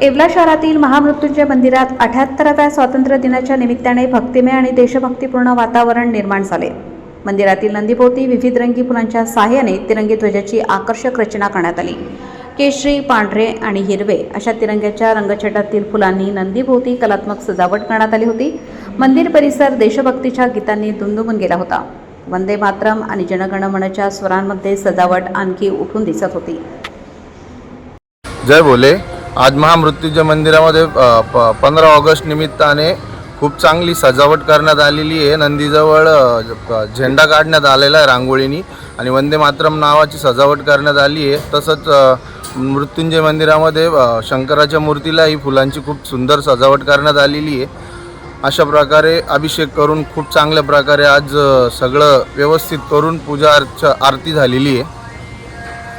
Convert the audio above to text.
येवला शहरातील महामृत्युंजय मंदिरात अठ्याहत्तराव्या स्वातंत्र्य दिनाच्या निमित्ताने भक्तिमय आणि देशभक्तीपूर्ण वातावरण निर्माण झाले. मंदिरातील नंदीभोवती विविध रंगी फुलांच्या सहाय्याने तिरंगी ध्वजाची आकर्षक रचना करण्यात आली. केशरी पांढरे आणि हिरवे अशा तिरंग्याच्या रंगछटातील फुलांनी नंदीभोवती कलात्मक सजावट करण्यात आली होती. मंदिर परिसर देशभक्तीच्या गीतांनी दुमदुमून गेला होता. वंदे मातरम आणि जनगणमनच्या स्वरांमध्ये सजावट आणखी उठून दिसत होती. जय बोले आज महामृत्युंजय मंदिरामध्ये प पंधरा ऑगस्ट निमित्ताने खूप चांगली सजावट करण्यात आलेली आहे. नंदीजवळ झेंडा काढण्यात आलेला आहे रांगोळीनी आणि वंदे मातरम नावाची सजावट करण्यात आली आहे. तसंच मृत्युंजय मंदिरामध्ये शंकराच्या मूर्तीलाही फुलांची खूप सुंदर सजावट करण्यात आलेली आहे. अशा प्रकारे अभिषेक करून खूप चांगल्या प्रकारे आज सगळं व्यवस्थित करून पूजा अर्चा आरती झालेली आहे.